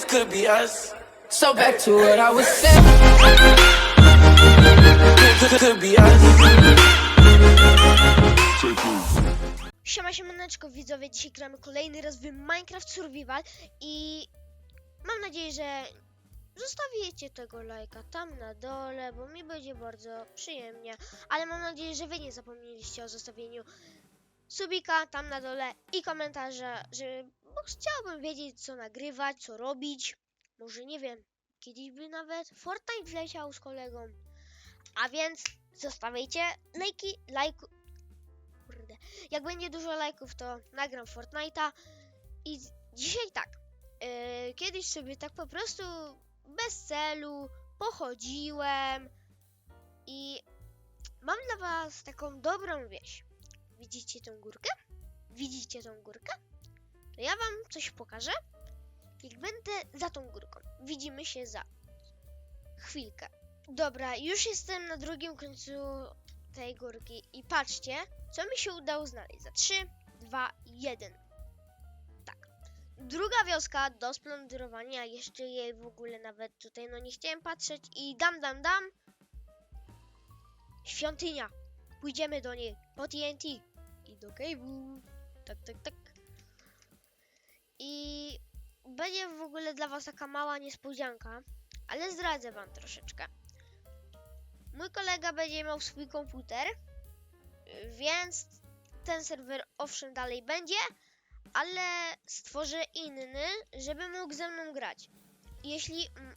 this could be us. So back to what I was saying. Could, could be us. Siema, siemaneczko widzowie, dzisiaj gramy kolejny raz w Minecraft Survival i mam nadzieję, że zostawicie tego lajka tam na dole, bo mi będzie bardzo przyjemnie, ale mam nadzieję, że wy nie zapomnieliście o zostawieniu subika tam na dole i komentarza, że bo chciałbym wiedzieć co nagrywać, co robić, może nie wiem, kiedyś by nawet Fortnite wleciał z kolegą, a więc zostawiajcie lajki, lajku, kurde, jak będzie dużo lajków, to nagram Fortnite'a. I dzisiaj tak. Yy, kiedyś sobie tak po prostu bez celu pochodziłem i mam dla was taką dobrą wieść. Widzicie tą górkę? Widzicie tą górkę? To ja wam coś pokażę. Jak będę za tą górką. Widzimy się za chwilkę. Dobra, już jestem na drugim końcu tej górki i patrzcie, co mi się udało znaleźć? Za 3, 2, 1. Tak. Druga wioska do splądrowania. Jeszcze jej w ogóle nawet tutaj no nie chciałem patrzeć. I dam, dam, dam. Świątynia. Pójdziemy do niej po TNT. I do cave'u. Tak, tak, tak. I będzie w ogóle dla was taka mała niespodzianka. Ale zdradzę wam troszeczkę. Mój kolega będzie miał swój komputer więc ten serwer owszem dalej będzie, ale stworzę inny, żeby mógł ze mną grać. Jeśli mm,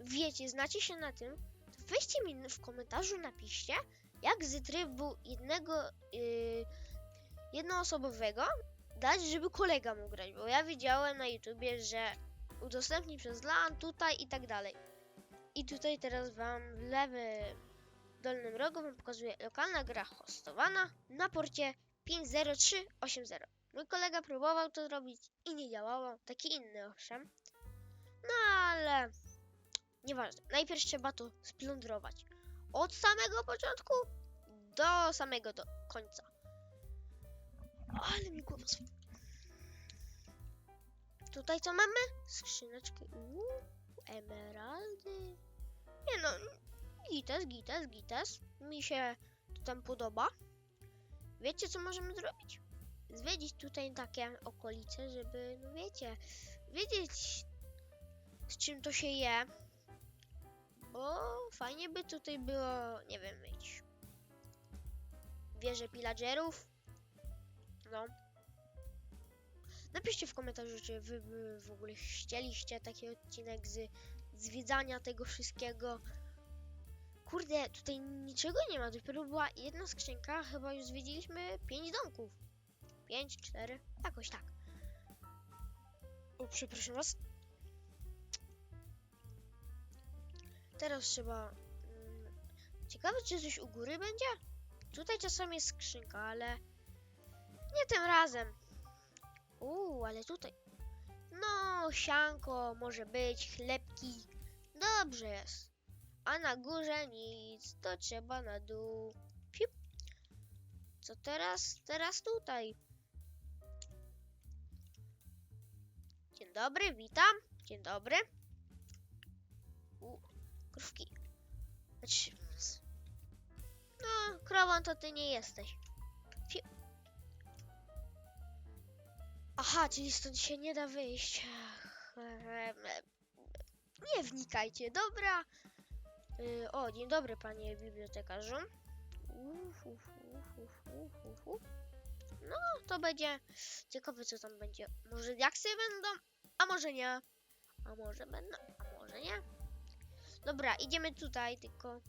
wiecie, znacie się na tym, to weźcie mi w komentarzu napiszcie, jak z trybu jednego yy, jednoosobowego dać, żeby kolega mógł grać, bo ja widziałem na YouTubie, że udostępni przez LAN tutaj i tak dalej. I tutaj teraz wam w lewy dolnym rogu wam pokazuje lokalna gra hostowana na porcie 50380. Mój kolega próbował to zrobić i nie działało. Taki inny owszem. No ale nieważne. Najpierw trzeba to splądrować. Od samego początku do samego do końca. Ale mi głowa sw- Tutaj co mamy? Skrzyneczki. Uuu, emeraldy. Nie no, Gites, gites, gites. Mi się to tam podoba. Wiecie, co możemy zrobić? Zwiedzić tutaj takie okolice, żeby, no wiecie, wiedzieć z czym to się je. Bo fajnie by tutaj było, nie wiem, mieć wieże pillagerów. No. Napiszcie w komentarzu, czy wy by w ogóle chcieliście taki odcinek z zwiedzania tego wszystkiego. Kurde, tutaj niczego nie ma, dopiero była jedna skrzynka, chyba już zwiedziliśmy 5 domków. 5, 4, jakoś tak. O, przepraszam was. Teraz trzeba... mm, Ciekawe, czy coś u góry będzie? Tutaj czasami jest skrzynka, ale... Nie tym razem. Uuu, ale tutaj... No, sianko, może być, chlebki. Dobrze jest. A na górze nic, to trzeba na dół. Piup. Co teraz? Teraz tutaj. Dzień dobry, witam. Dzień dobry. U, krówki. No, krową to ty nie jesteś. Aha, czyli stąd się nie da wyjść. Ech, Nie wnikajcie, dobra. Y, o, dzień dobry, panie bibliotekarzu. No, to będzie ciekawe, co tam będzie. Może diaksy będą, a może nie. A może będą, a może nie. Dobra, idziemy tutaj, tylko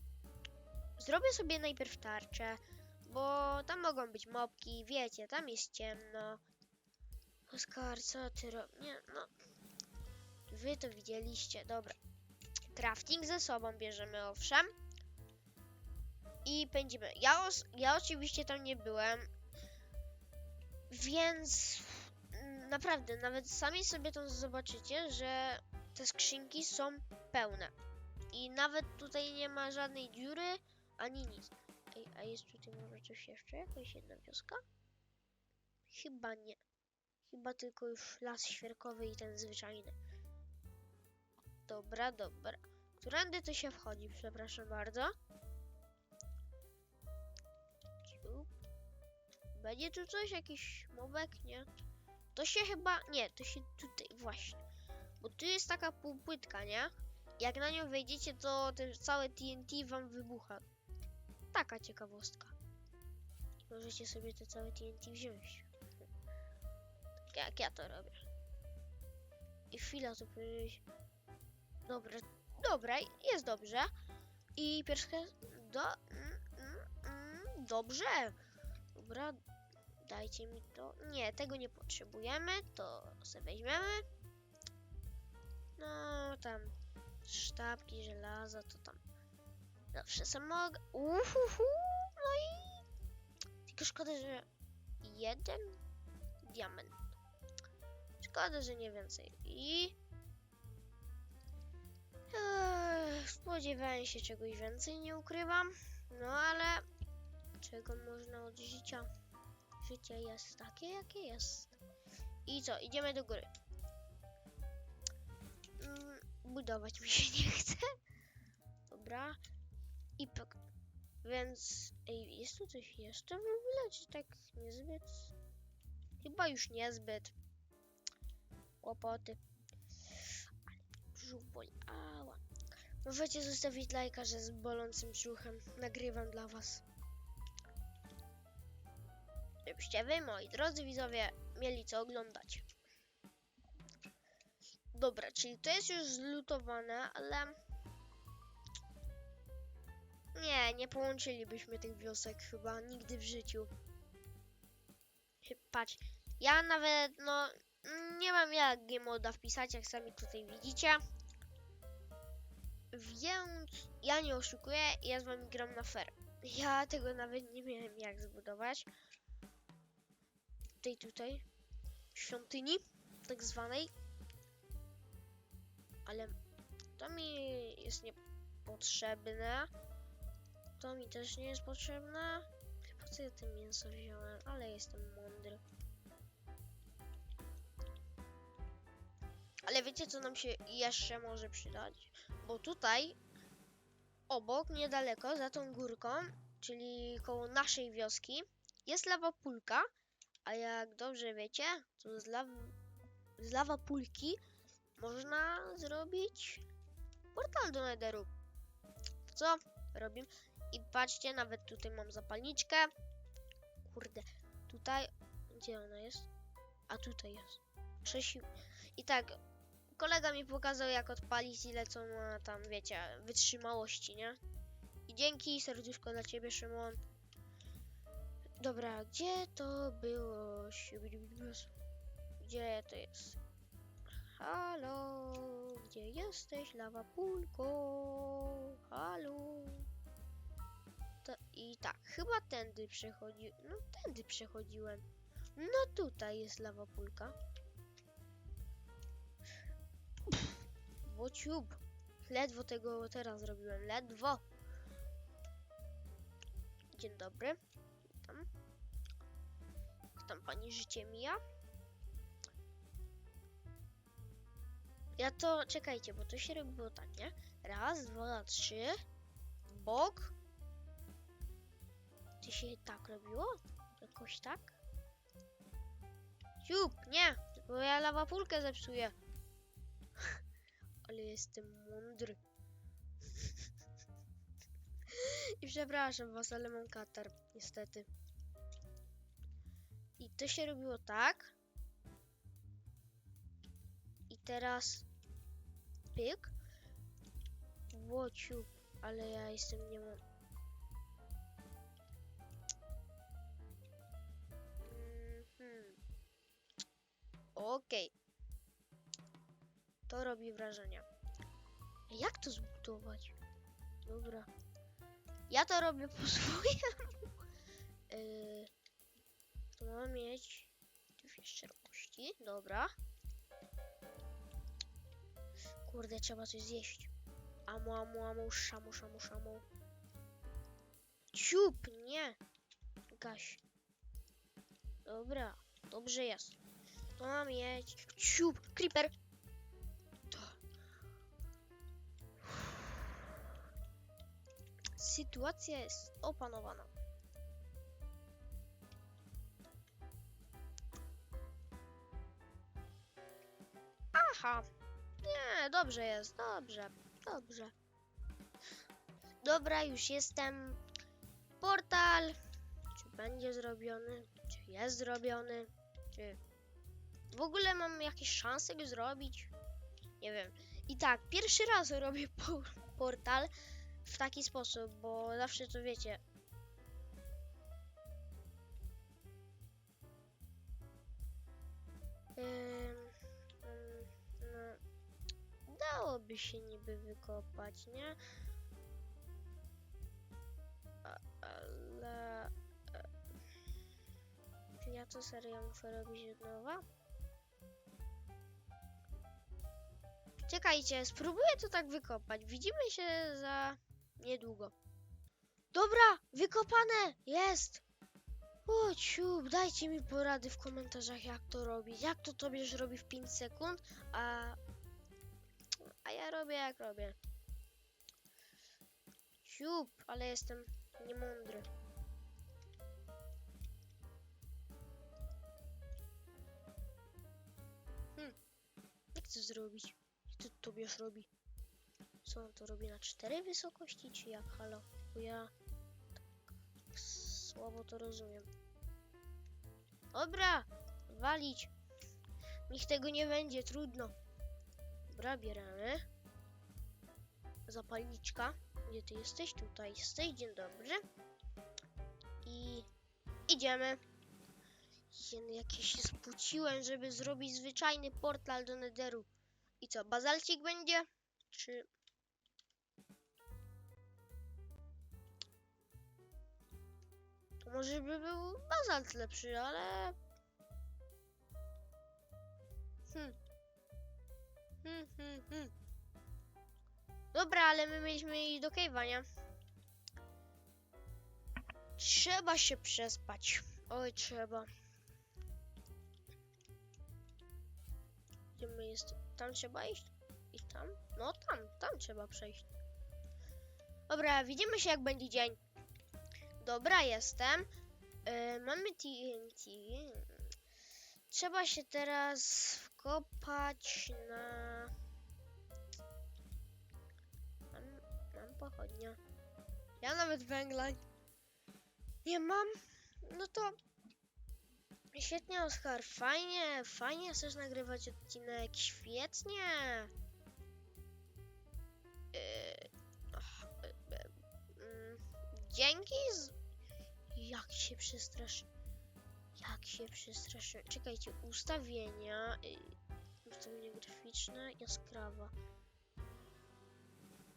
zrobię sobie najpierw tarczę, bo tam mogą być mopki, wiecie, tam jest ciemno. Oskar, co ty robisz? Nie, no. Wy to widzieliście, dobra. Crafting ze sobą bierzemy, owszem. I pędzimy. Ja, os- ja oczywiście tam nie byłem. Więc naprawdę, nawet sami sobie tam zobaczycie, że te skrzynki są pełne. I nawet tutaj nie ma żadnej dziury, ani nic. Ej, a jest tutaj może coś jeszcze? Jakaś jedna wioska? Chyba nie. Chyba tylko już las świerkowy i ten zwyczajny. Dobra, dobra. Którędy to się wchodzi, przepraszam bardzo. Będzie tu coś, jakiś mobek, nie? To się chyba, nie, to się tutaj, właśnie. Bo tu jest taka półpłytka, nie? Jak na nią wejdziecie, to te całe TNT wam wybucha. Taka ciekawostka. Możecie sobie te całe TNT wziąć. Jak ja to robię. I chwila to powiedzieć. Dobra, dobra, jest dobrze. I pierwsze. Do. Mm, mm, mm, dobrze. Dobra, dajcie mi to. Nie, tego nie potrzebujemy. To sobie weźmiemy. No, tam sztabki, żelaza, to tam. Zawsze sam mogę. Uhuhu, no i. Tylko szkoda, że jeden diament. Szkoda, że nie więcej. I. Ech, spodziewałem się czegoś więcej, nie ukrywam. No ale. Czego można od życia? Życie jest takie, jakie jest. I co? Idziemy do góry. Mm, budować mi się nie chce. Dobra. I pok. Więc. Ej, jest tu coś jeszcze w ogóle? Czy tak niezbyt? Chyba już niezbyt. Kłopoty. Ale brzuch boli. Ała. Możecie zostawić lajka, że z bolącym brzuchem nagrywam dla was. Żebyście wy, moi drodzy widzowie, mieli co oglądać. Dobra, czyli to jest już zlutowane, ale... Nie, nie połączylibyśmy tych wiosek chyba nigdy w życiu. Patrz, ja nawet, no, nie mam jak Gmoda wpisać, jak sami tutaj widzicie. Więc ja nie oszukuję, ja z wami gram na fair. Ja tego nawet nie miałem jak zbudować. Tej tutaj świątyni, tak zwanej. Ale to mi jest niepotrzebne. To mi też nie jest potrzebne. Po co ja te mięso wziąłem? Ale jestem mądry. Ale wiecie, co nam się jeszcze może przydać? Bo tutaj, obok, niedaleko, za tą górką, czyli koło naszej wioski, jest lawa pulka. A jak dobrze wiecie, to z, law z lawa pulki można zrobić portal do Netheru. Co robimy? I patrzcie, nawet tutaj mam zapalniczkę. Kurde, tutaj, gdzie ona jest? A tutaj jest. Przesi... I tak, kolega mi pokazał jak odpalić ile co ma tam, wiecie, wytrzymałości, nie? I dzięki, serduszko dla ciebie, Szymon. Dobra, gdzie to było? Gdzie to jest? Halo, gdzie jesteś, lawa pulko? Halo. To, I tak, chyba tędy przechodzi. No, tędy przechodziłem. No tutaj jest lawa pulka. Wociub. Ledwo tego teraz zrobiłem. Ledwo. Dzień dobry. Witam. Jak tam pani życie mija? Ja to, czekajcie, bo to się robiło tak, nie? Raz, dwa, trzy. Bok. Czy się tak robiło? Jakoś tak? Ciup, nie! Bo ja lawa pulkę zepsuję. Ale jestem mądry. I przepraszam was, ale mam katar, niestety. I to się robiło tak. I teraz pyk. Łociu, ale ja jestem nie mam. Mhm. Okej. To robi wrażenie. Jak to zbudować? Dobra. Ja to robię po swojemu. Yy, to mam mieć dwie szerokości. Dobra. Kurde, trzeba coś zjeść. Amu, amu, amu, szamu, szamu, szamu. Ciup, nie. Gaś. Dobra, dobrze jest. To mam mieć. Ciup, creeper. Sytuacja jest opanowana. Aha. Nie, dobrze jest, dobrze, dobrze. Dobra, już jestem. Portal. Czy będzie zrobiony? Czy jest zrobiony? Czy w ogóle mam jakieś szanse go zrobić? Nie wiem. I tak, pierwszy raz robię po portal w taki sposób, bo zawsze to wiecie. Ym, no, dałoby się niby wykopać, nie? Ale... e, ja to serio muszę robić od nowa? Czekajcie, spróbuję to tak wykopać. Widzimy się za niedługo. Dobra, wykopane! Jest! O ciub, dajcie mi porady w komentarzach jak to robić. Jak to tobież robi w 5 sekund, a... A ja robię jak robię. Ciub, ale jestem niemądry. Hmm, jak to zrobić? Jak to tobież robi? Co on to robi na cztery wysokości, czy jak? Halo? Bo ja tak słabo to rozumiem. Dobra, walić. Niech tego nie będzie, trudno. Dobra, bieramy. Zapalniczka. Gdzie ty jesteś? Tutaj jesteś, dzień dobry. I idziemy. Jak ja się spociłem, żeby zrobić zwyczajny portal do Netheru. I co, bazalcik będzie? Czy... może by był bazalt lepszy, ale... Hmm. Hmm, hmm, hmm. Dobra, ale my mieliśmy iść do cave'a? Trzeba się przespać. Oj, trzeba. Gdzie my jest? Tam trzeba iść? I tam? No tam, tam trzeba przejść. Dobra, widzimy się jak będzie dzień. Dobra, jestem. E, mamy TNT. Trzeba się teraz wkopać na... Mam, mam pochodnia. Ja nawet węgla nie mam. No to Świetnie, Oskar, fajnie, fajnie chcesz nagrywać odcinek, świetnie. Yy, yy, yy, dzięki. Jak się przestraszy. Jak się przestraszy. Czekajcie, ustawienia. Yy, ustawienie graficzne, jaskrawa.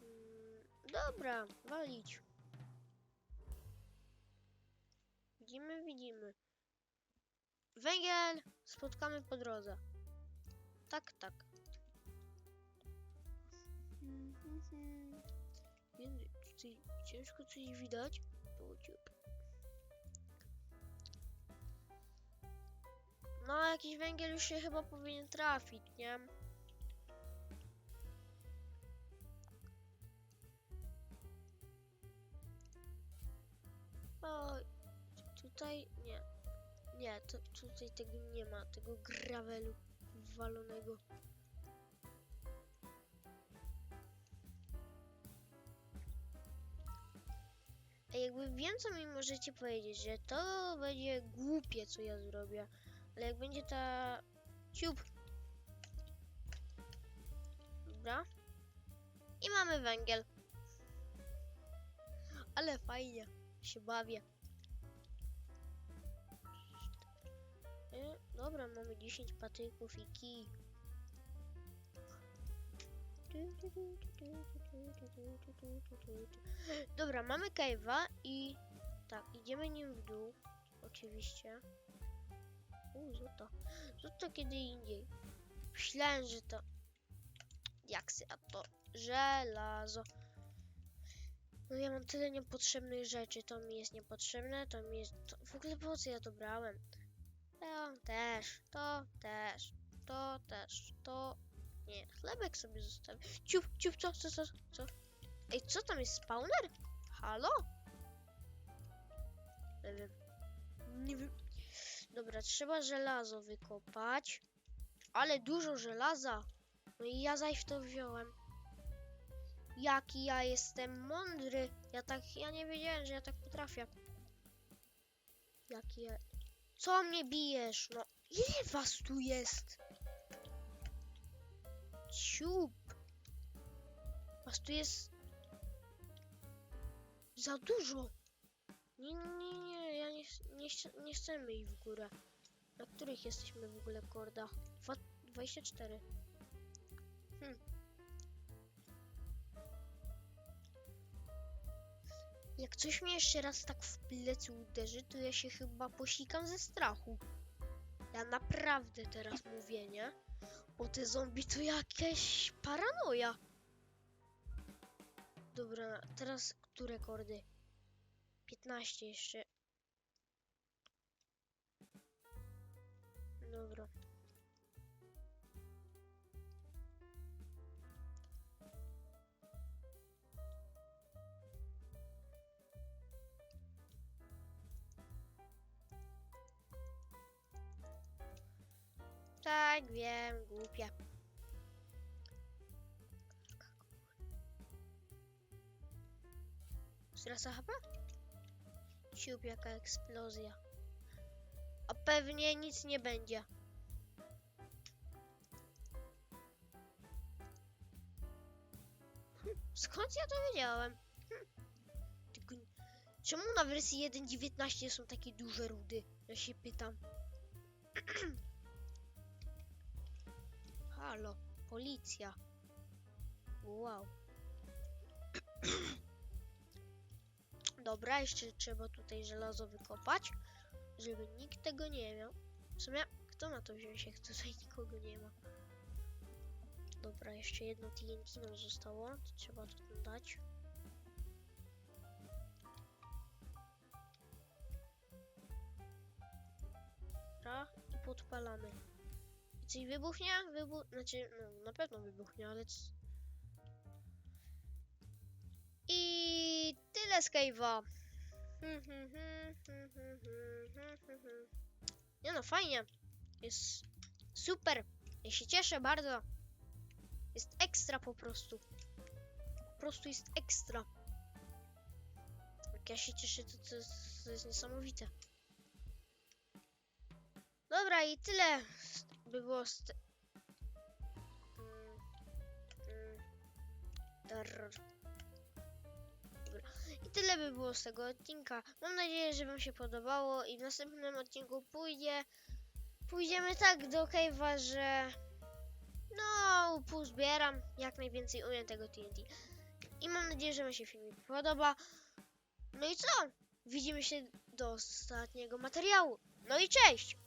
Mm, dobra, walić. Widzimy, widzimy. Węgiel spotkamy po drodze. Tak, tak. Tutaj ciężko coś widać. Tu, ciup. No, jakiś węgiel już się chyba powinien trafić, nie? O, tutaj nie. Nie, to tutaj tego nie ma, tego gravelu walonego. A jakby wiem, co mi możecie powiedzieć, że to będzie głupie, co ja zrobię. Ale jak będzie ta... Ciup. Dobra. I mamy węgiel. Ale fajnie. Się bawię. E, dobra, mamy 10 patyków i kij. Dobra, mamy cave'a i tak, idziemy nim w dół. Oczywiście. U, złoto. Złoto kiedy indziej. Myślałem, że to jaksy, a to żelazo. No ja mam tyle niepotrzebnych rzeczy. To mi jest niepotrzebne, to mi jest... To... W ogóle po co ja to brałem? To też, to też, to też, to... Nie, chlebek sobie zostawię. Ciup, ciup, co, co, co, co? Ej, co tam jest spawner? Halo? Nie wiem. Nie wiem. Dobra, trzeba żelazo wykopać. Ale dużo żelaza. No i ja zaś to wziąłem. Jaki ja jestem mądry. Ja tak, ja nie wiedziałem, że ja tak potrafię. Jaki ja... Co mnie bijesz? No, ile was tu jest? Ciup. Was tu jest... Za dużo. Nie, nie, nie, nie, nie, chce- nie chcemy iść w górę. Na których jesteśmy w ogóle korda? Dwa, 24. Hmm. Jak coś mnie jeszcze raz tak w plecy uderzy, to ja się chyba posikam ze strachu. Ja naprawdę teraz mówię, nie? Bo te zombie to jakaś paranoja. Dobra, teraz które kordy? 15 jeszcze. Dobra. Tak, wiem, głupia. Strasa HP? Siup, jaka eksplozja. A pewnie nic nie będzie. Skąd ja to wiedziałem? Hm. Czemu na wersji 1.19 są takie duże rudy? Ja się pytam. Halo, policja. Wow. Dobra, jeszcze trzeba tutaj żelazo wykopać, żeby nikt tego nie miał. W sumie, kto ma to wziąć, jak tutaj nikogo nie ma? Dobra, jeszcze jedno TNT nam zostało, to trzeba to dać. Dobra, i podpalamy. I coś wybuchnie? Wybuch... Znaczy, no, na pewno wybuchnie, ale... I tyle z cave'a. Nie no, fajnie. Jest super. Ja się cieszę bardzo. Jest ekstra po prostu. Po prostu jest ekstra. Jak ja się cieszę, to, to, jest, to jest niesamowite. Dobra, i tyle by było z... Mm, mm. I tyle by było z tego odcinka. Mam nadzieję, że Wam się podobało i w następnym odcinku pójdzie. Pójdziemy tak do cave'a, że. No, pozbieram jak najwięcej umiem tego TNT. I mam nadzieję, że Wam się filmik podoba. No i co? Widzimy się do ostatniego materiału. No i cześć!